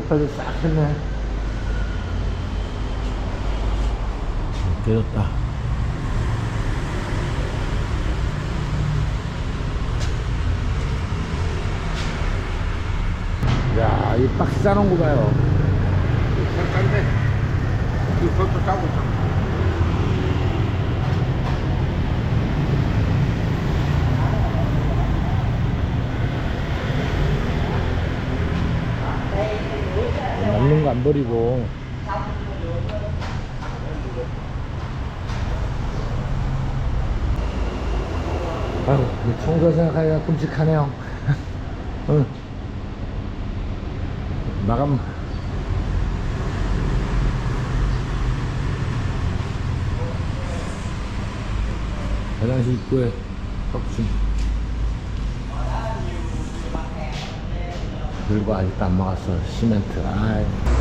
별파들 싹 했네. 깨졌다. 야, 이 박스 싸놓은 거 봐요. 잠깐데 이것도 짜고 남는 거 안 버리고. 아유, 이 청소 생각하기가 끔찍하네요. 응. 마감. 화장실 입구에 턱심. 그리고 아직도 안 막았어. 시멘트. 아이.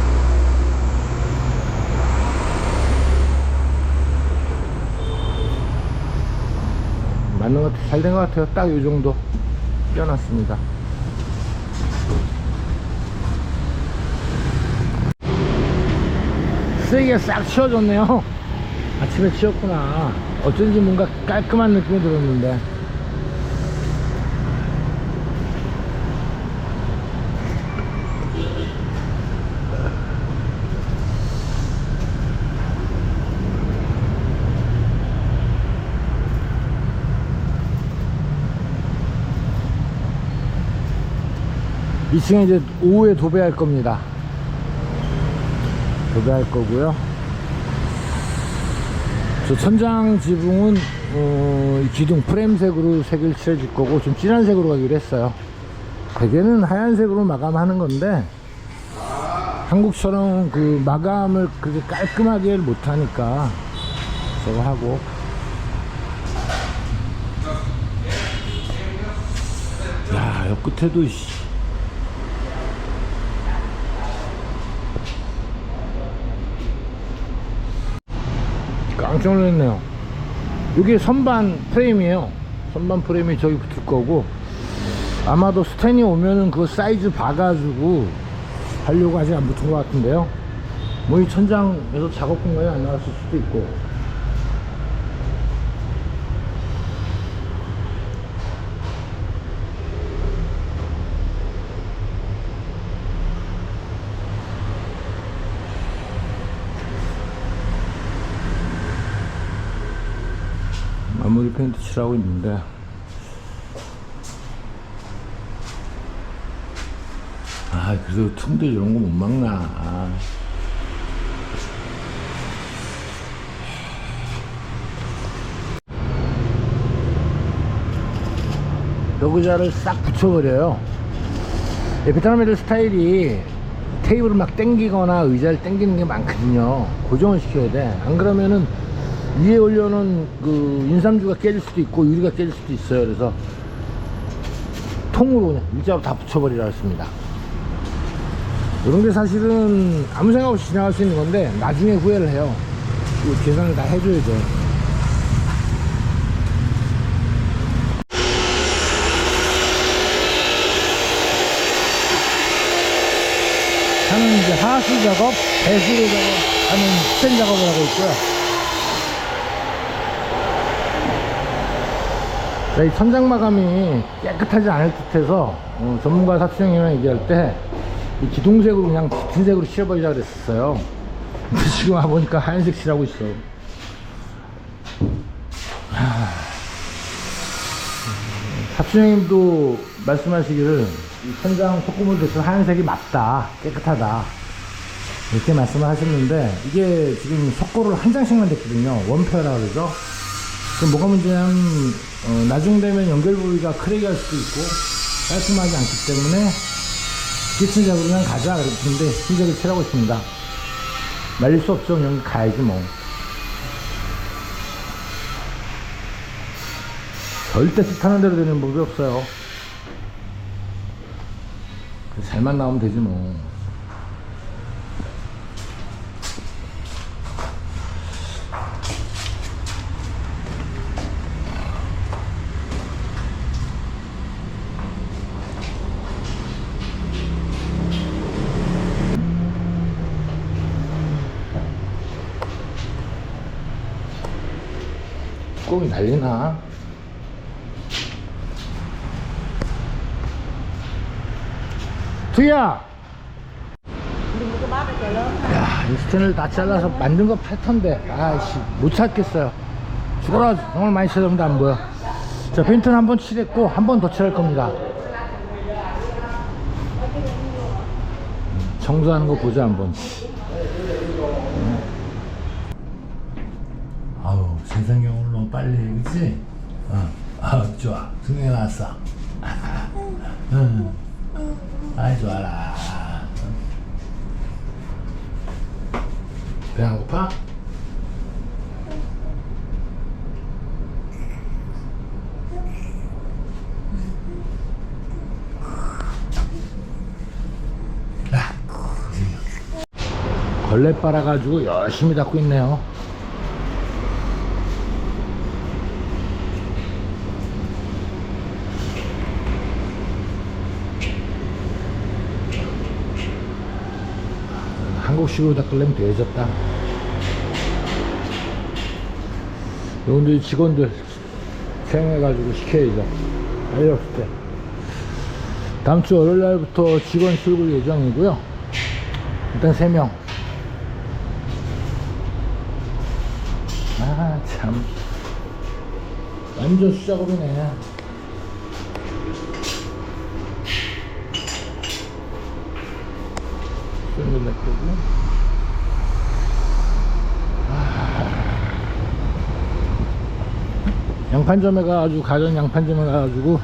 맞는 것 같아. 잘된 것 같아요. 딱 이 정도. 껴놨습니다. 쓰레기가 싹 치워졌네요. 아침에 치웠구나. 어쩐지 뭔가 깔끔한 느낌이 들었는데. 이층에 이제 오후에 도배할 겁니다. 도배할 거고요. 저 천장 지붕은 어, 이 기둥 프레임색으로 색을 칠해줄 거고 좀 진한 색으로 가기로 했어요. 대개는 하얀색으로 마감하는 건데 한국처럼 그 마감을 그렇게 깔끔하게 못하니까 저거 하고 야, 옆 끝에도 씨. 깜짝 놀랐네요. 이게 선반 프레임이에요. 선반 프레임이 저기 붙을 거고 아마도 스탠이 오면은 그 사이즈 봐가지고 하려고 아직 안 붙은 것 같은데요. 뭐 이 천장에서 작업 공간이 안 나왔을 수도 있고 마무리 페인트 칠하고 있는데. 아 그래도 틈들 이런 거 못 막나. 아. 여기자를 싹 붙여버려요. 예, 베트남 애들 스타일이 테이블을 막 당기거나 의자를 당기는 게 많거든요. 고정을 시켜야 돼안 그러면은 위에 올려놓은 그 인삼주가 깨질 수도 있고 유리가 깨질 수도 있어요. 그래서 통으로 그냥 일자로 다 붙여버리라 했습니다. 이런 게 사실은 아무 생각 없이 지나갈 수 있는 건데 나중에 후회를 해요. 이거 계산을 다 해줘야 돼 하는 이제 하수 작업, 배수로 작업 하는 스텐 작업을 하고 있고요. 이 천장 마감이 깨끗하지 않을 듯해서 어, 전문가 사수형이랑 얘기할 때 이 기둥색으로 그냥 짙은 색으로 칠해버리자 그랬었어요. 근데 지금 와보니까 하얀색 칠하고 있어. 사수형님도 말씀하시기를 이 천장 소금을 대신 하얀색이 맞다, 깨끗하다. 이렇게 말씀을 하셨는데 이게 지금 속고를 한 장씩만 됐거든요. 원페어라 그러죠. 그럼 뭐가 문제냐면 어, 나중 되면 연결 부위가 크랙이 할 수도 있고 깔끔하지 않기 때문에 기침작으로 그냥 가자 그랬는데 신작을 칠하고 있습니다. 말릴 수 없죠. 그냥 가야지 뭐. 절대 뜻하는 대로 되는 법이 없어요. 잘만 나오면 되지 뭐. 뚜껑이 난리나? 투야! 야, 이 스텐을 다 잘라서 만든 거 팔턴데. 아이씨 못 찾겠어요. 죽어라. 정말 많이 찾았는데 안 보여. 자 페인트는 한 번 칠했고 한 번 더 칠할 겁니다. 청소하는 거 보자 한번. 아우 세상이 빨리 해 그치? 어. 아우 좋아 승리 나왔어 응. 아이 좋아라 배 안 고파? 야, 걸레 빨아가지고 열심히 닦고 있네요. 한국식으로 닦으려면 되졌다. 여러분들 직원들 생해가지고 시켜야죠. 알렸을 때. 다음 주 월요일 날부터 직원 출근 예정이고요. 일단 3명. 아, 참. 완전 수작업이네. 쏠면 냈거고 양판점에 가가지고 가전 양판점에 가가지고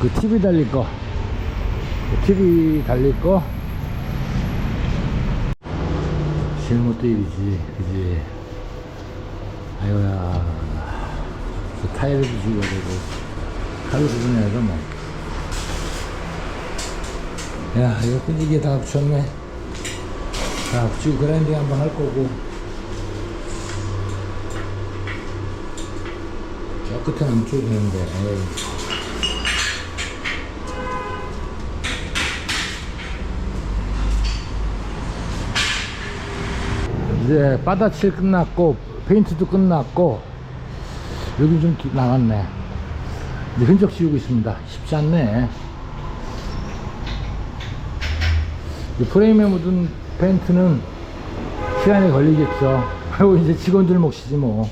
그 TV 달릴 거 그 TV 달릴 거. 실못도 일이지 그지? 아유야. 그 타이어도 지워야 되고 칼로 구분해야죠 뭐야 이거 끈질기게 다 붙였네. 다 붙이고 그라인딩 한번 할 거고 끝에 안 되는데. 에이. 이제 바다칠 끝났고 페인트도 끝났고 여기 좀 기- 남았네. 이제 흔적 지우고 있습니다. 쉽지 않네. 이 프레임에 묻은 페인트는 시간이 걸리겠죠. 그리고 이제 직원들 몫이지 뭐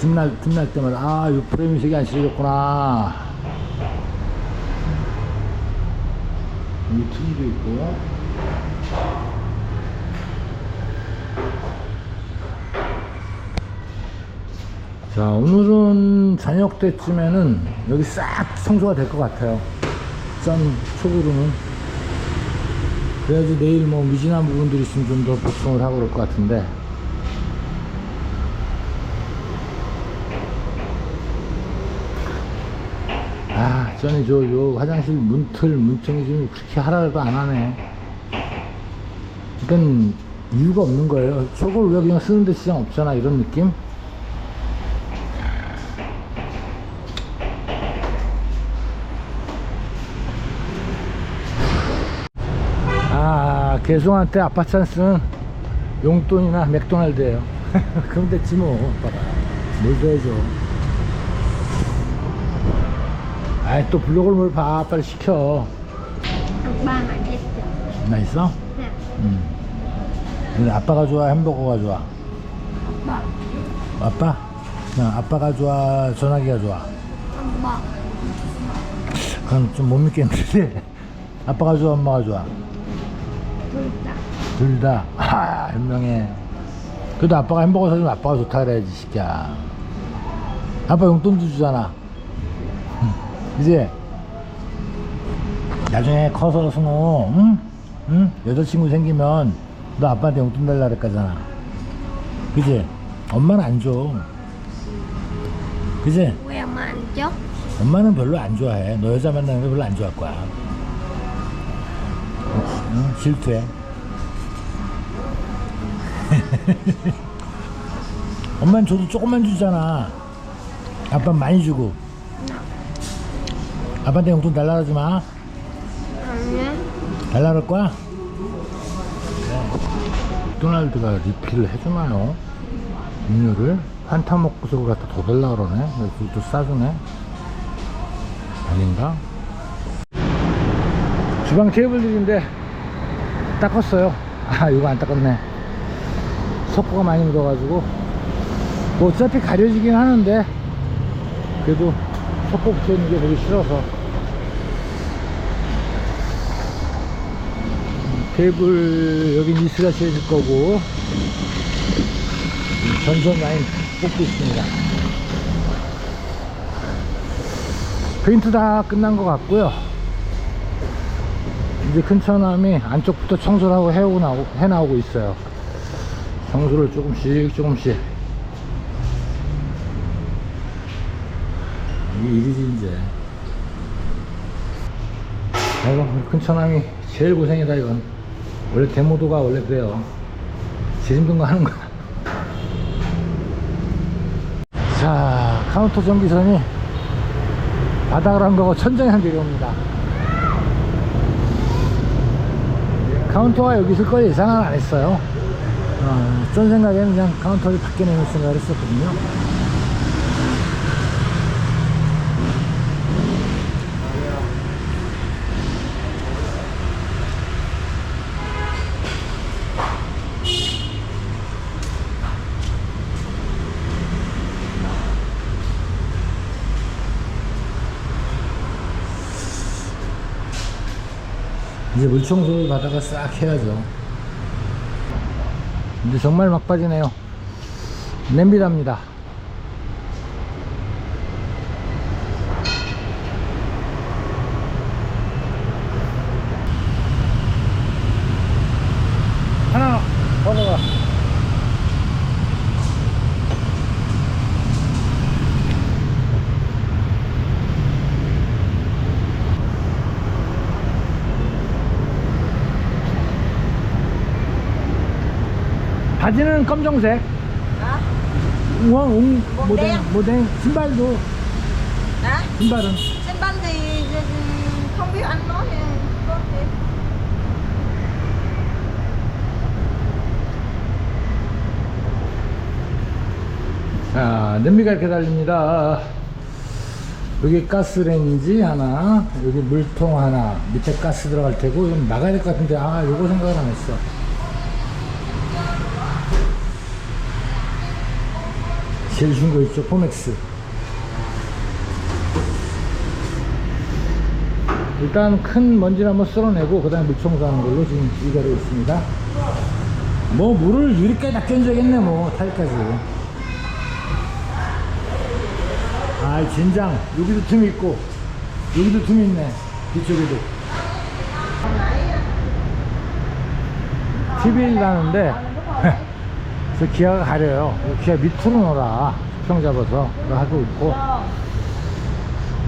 틈날 틈날 때마다 아 이 프레임이 색이 안 칠해졌구나. 이 틈도 있고. 자 오늘은 저녁 때쯤에는 여기 싹 청소가 될 것 같아요. 전 속으로는. 그래야지 내일 뭐 미진한 부분들이 있으면 좀 더 보충을 하고 그럴 것 같은데 아 전에 저 요 화장실 문틀 문청이 좀 그렇게 하라 해도 안 하네 그러니까 이유가 없는 거예요 저걸 왜 그냥 쓰는데 시장 없잖아 이런 느낌 아, 개송한테 아빠 찬스는 용돈이나 맥도날드예요. 그럼 됐지 뭐, 아빠가. 뭘 줘야죠. 아이, 또 블로그를 뭘 봐. 빨리 시켜. ba mà chết 나 있어? nè 응. 근데 아빠가 좋아, 햄버거가 좋아? bò 아빠? 그냥 아빠가 좋아, 전화기가 좋아? bò 그건 좀 못 믿겠는데. 아빠가 좋아, 엄마가 좋아? 둘 다. 아, 현명해. 그래도 아빠가 햄버거 사주면 아빠가 좋다 그래야지, 이 새끼야. 아빠 용돈도 주잖아. 응. 그지? 나중에 커서 승호, 응? 응? 여자친구 생기면 너 아빠한테 용돈 달라 그랬잖아. 그지? 엄마는 안 줘. 그지? queo mà anh chốt 엄마는 별로 안 좋아해. 너 여자 만나는 거 별로 안 좋아할 거야. 응? 질투해. 엄마는 줘도 조금만 주잖아. 아빠 많이 주고. 아빠한테 용돈 달라 그러지 마. nhé 달라 그럴 거야? 맥도날드가 리필을 해주나요? 음료를? 한탕 먹고서 갖다 더 달라 그러네. 그또 싸주네. 아닌가? 주방 테이블들인데 닦았어요. 아, 이거 안 닦았네. 석고가 많이 묻어가지고. 뭐 어차피 가려지긴 하는데, 그래도 석고 붙어있는 게 보기 싫어서. 테이블, 여기 니스가 채워질 거고, 전선 라인 뽑고 있습니다. 페인트 다 끝난 것 같고요. 이제 큰 처남이 안쪽부터 청소를 하고 해오고 나오고, 해 나오고 있어요. 청소를 조금씩 조금씩. 이게 일이지 이제. 아이고 우리 큰 처남이 제일 고생이다 이건. 원래 데모도가 원래 그래요. 제일 힘든 거 하는 거야. 자 카운터 전기선이 바닥을 한 거고 천장에 한 내려옵니다 카운터가 여기 있을 걸 예상은 안 했어요 어, 전 생각에는 그냥 카운터를 밖에 내놓을 생각을 했었거든요 이제 물 청소를 받아가 싹 해야죠. 근데 정말 막바지네요. 냄비답니다 하나 걷어가 바지는 검정색. 우와 옹 모댕 đen. 모댕 신발도. Đó, 신발은? xin banh thì không biết anh nói thì có thể 자, 냄비가 이렇게 달립니다. 여기 가스레인지 하나, 여기 물통 하나, 밑에 가스 들어갈 테고, 이건 나가야 될 것 같은데, 아, 요거 생각을 안 했어. 제일 좋은 거 있죠, 포맥스. 일단 큰 먼지를 한번 쓸어내고, 그 다음에 물 청소하는 걸로 지금 이거를 있습니다. 뭐, 물을 유리까지 다 껴줘야겠네, 뭐, 타일까지. 아 진장 여기도 틈이 있고 여기도 틈이 있네 뒤쪽에도 TV를 나는데 저 기아가 가려요. 기아 밑으로 놀아. 수평 잡아서 하고 있고.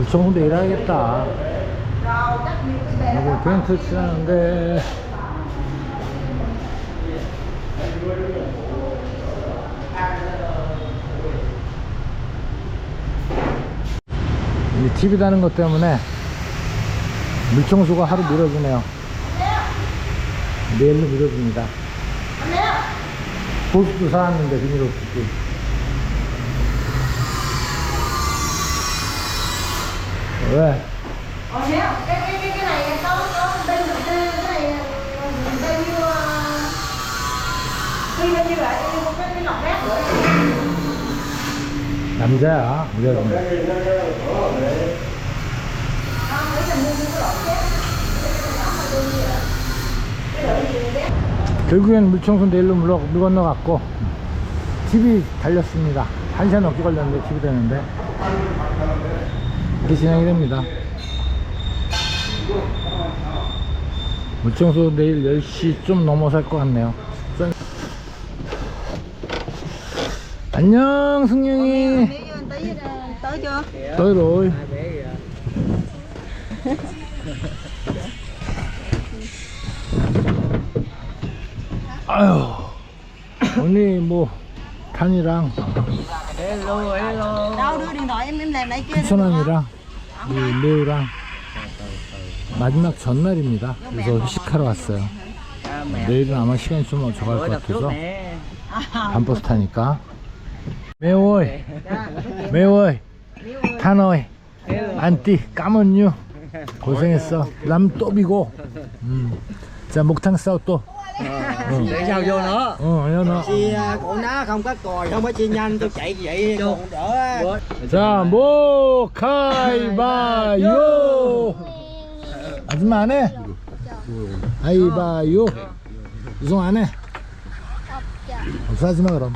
요청도 일해야겠다. 그리고 페인트 칠하는데. 이 TV 다는 것 때문에 물청소가 하루 미뤄지네요. 내일로 미뤄집니다. 보습도 사왔는데 비닐 없고. 왜? Ờ thế ạ? cái cái cái cái này có có bên cái này bao nhiêu ờ, khi bao nhiêu lại cái cái cái lọc rác nữa 남자야. 우리 아줌마. 결국엔 물청소 내일로 물, 물 건너갔고 TV 달렸습니다. 한 시간 넘게 걸렸는데 TV 되는데 이렇게 진행이 됩니다. 물청소 내일 10시 좀 넘어서 할 것 같네요. 짠. 안녕 승용이 tới 아유 언니 뭐 탄이랑 Đâu đưa điện thoại em em làm lại kia. 수선언이랑 이 레오랑 마지막 전날입니다. 그래서 회식하러 왔어요. 내일은 아마 시간이 좀 적을 것 같아서 밤버스 타니까. 매워 매워 타노이 안띠 까먼유. 고생했어. 남 또비고. 음. 자 목탕 싸우 또 để sao vô nó 어, 연어. chi cổ ná không có còi không có chi nhanh tôi chạy vậy còn đỡ 자, 뭐 가위바위보. 아줌마 안 해? 가위바위보. 유성 안 해? 없죠. 없어 하지 마 그럼.